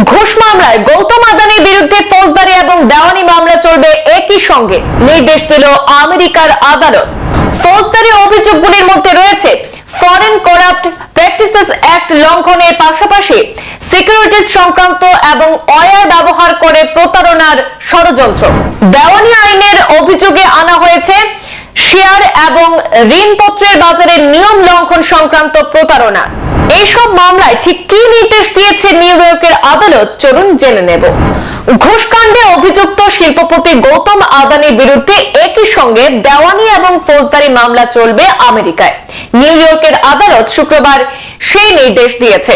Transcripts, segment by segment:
ঘুষ মামলায় গৌতম আদানির বিরুদ্ধে ফৌজদারি এবং দেওয়ানি মামলা চলবে একই সঙ্গে। নির্দেশ দিল আমেরিকার আদালত। ফৌজদারি অভিযোগগুলির মধ্যে রয়েছে ফরেন করাপ্ট প্র্যাকটিসেস অ্যাক্ট লঙ্ঘনের পাশাপাশি সিকিউরিটিজ সংক্রান্ত এবং অয়ার ব্যবহার করে প্রতারণার ষড়যন্ত্র। দেওয়ানি আইনের অভিযোগে আনা হয়েছে শেয়ার এবং ঋণপত্রের বাজারে নিয়ম লঙ্ঘন সংক্রান্ত প্রতারণা। এইসব মামলায় ঠিক কি নির্দেশ দিয়েছে নিউ ইয়র্কের আদালত? চলুন জেনে নেব। ঘুষকাণ্ডে অভিযুক্ত শিল্পপতি গৌতম আদানির বিরুদ্ধে একই সঙ্গে দেওয়ানি এবং ফৌজদারি মামলা চলবে আমেরিকায়। নিউ ইয়র্কের আদালত শুক্রবার সেই নির্দেশ দিয়েছে।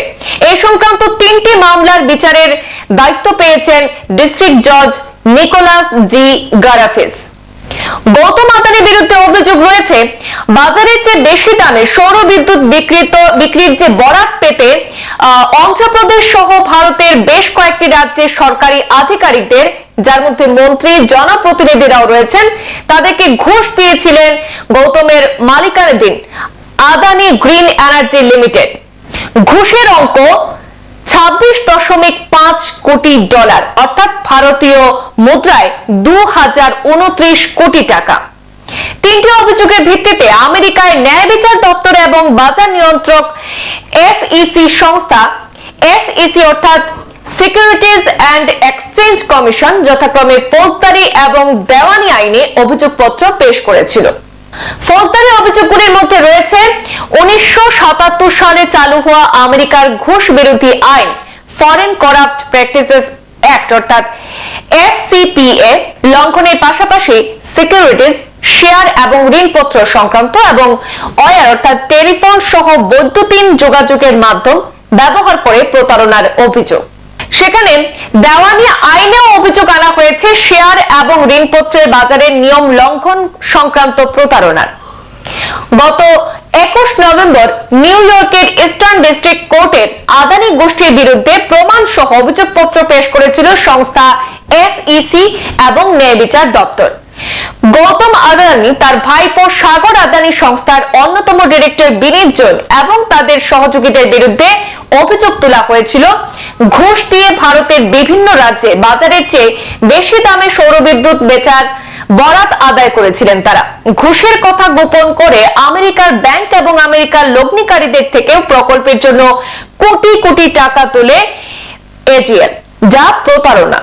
এই সংক্রান্ত তিনটি মামলার বিচারের দায়িত্ব পেয়েছেন ডিস্ট্রিক্ট জজ নিকোলাস জি গারাফিস। গৌতম আদানির বিরুদ্ধে অভিযোগ রয়েছে, বাজারের চেয়ে বেশি দামে সৌর বিদ্যুৎ বিক্রিত বিক্রির যে বরাত পেতে অন্ধ্রপ্রদেশ সহ ভারতের বেশ কয়েকটি রাজ্যের সরকারি আধিকারিকদের, যার মধ্যে মন্ত্রী, জনপ্রতিনিধিরাও রয়েছেন, তাদেরকে ঘুষ দিয়েছিলেন গৌতমের মালিকানাধীন আদানি গ্রিন এনার্জি লিমিটেড। ঘুষের অঙ্ক ছাব্বিশ দশমিক পাঁচ কোটি ডলার, অর্থাৎ ভারতীয় মুদ্রায় দু হাজার উনত্রিশ কোটি টাকা। তিনটি অভিযোগের ভিত্তিতে আমেরিকায় ন্যায় বিচার দপ্তর এবং বাজার নিয়ন্ত্রক এসইসি সংস্থা এসইসি অর্থাৎ সিকিউরিটিজ অ্যান্ড এক্সচেঞ্জ কমিশন, যথাক্রমে ফৌজদারি এবং দেওয়ানি আইনে অভিযোগপত্র পেশ করেছিল। ফৌজদারি অভিযোগগুলির মধ্যে রয়েছে, উনিশশো সালে চালু হওয়া আমেরিকার ঘুষ বিরোধী আইন ফরেন করাপ্ট প্র্যাকটিসেস অ্যাক্ট অর্থাৎ এফসিপিএ লঙ্ঘনের পাশাপাশি সিকিউরিটিজ শেয়ার এবং ঋণপত্র সংক্রান্ত এবং অয়ার অর্থাৎ টেলিফোন সহ বৈদ্যুতিন যোগাযোগের মাধ্যম ব্যবহার করে প্রতারণার অভিযোগ। সেখানে দেওয়ানি আইনেও অভিযোগ আনা হয়েছে শেয়ার এবং ঋণপত্রের বাজারের নিয়ম লঙ্ঘন সংক্রান্ত প্রতারণার। গত একুশ নভেম্বর নিউ ইয়র্কের ইস্টার্ন ডিস্ট্রিক্ট কোর্টের আদানি গোষ্ঠীর বিরুদ্ধে প্রমাণ সহ অভিযোগপত্র পেশ করেছিল সংস্থা এসইসি এবং ন্যায় বিচার দপ্তর। গৌতম আদানি তার ভাইপো সাগর আদানি সংস্থার অন্যতম ডিরেক্টর বিনীত জৈন এবং তাদের সহযোগীদের বিরুদ্ধে অভিযোগ তোলা হয়েছিল ঘুষ দিয়ে ভারতের বিভিন্ন রাজ্যে বাজারের চেয়ে বেশি দামে সৌরবিদ্যুৎ বেচার বরাত আদায় করেছিলেন তারা। ঘুষের কথা গোপন করে আমেরিকার ব্যাংক এবং আমেরিকার লগ্নিকারীদের থেকেও প্রকল্পের জন্য কোটি কোটি টাকা তুলে এজিএল যা প্রতারণা।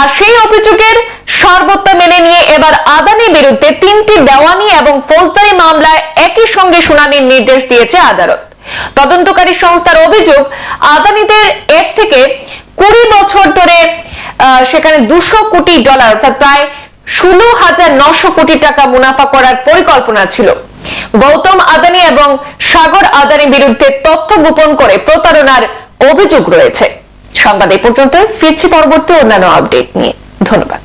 আর সেই অভিযোগের সর্বত্র মেনে নিয়ে এবার আদানির বিরুদ্ধে তিনটি দেওয়ানি এবং ফৌজদারি মামলায় একই সঙ্গে শুনানির নির্দেশ দিয়েছে আদালত। তদন্তকারী সংস্থার অভিযোগ, আদানিদের এর থেকে কুড়ি বছর ধরে সেখানে দুশো কোটি ডলার, অর্থাৎ প্রায় ষোলো হাজার নশো কোটি টাকা মুনাফা করার পরিকল্পনা ছিল। গৌতম আদানি এবং সাগর আদানি বিরুদ্ধে তথ্য গোপন করে প্রতারণার অভিযোগ রয়েছে। সংবাদ এই পর্যন্ত ফিরছি পরবর্তী অন্যান্য আপডেট নিয়ে। ধন্যবাদ।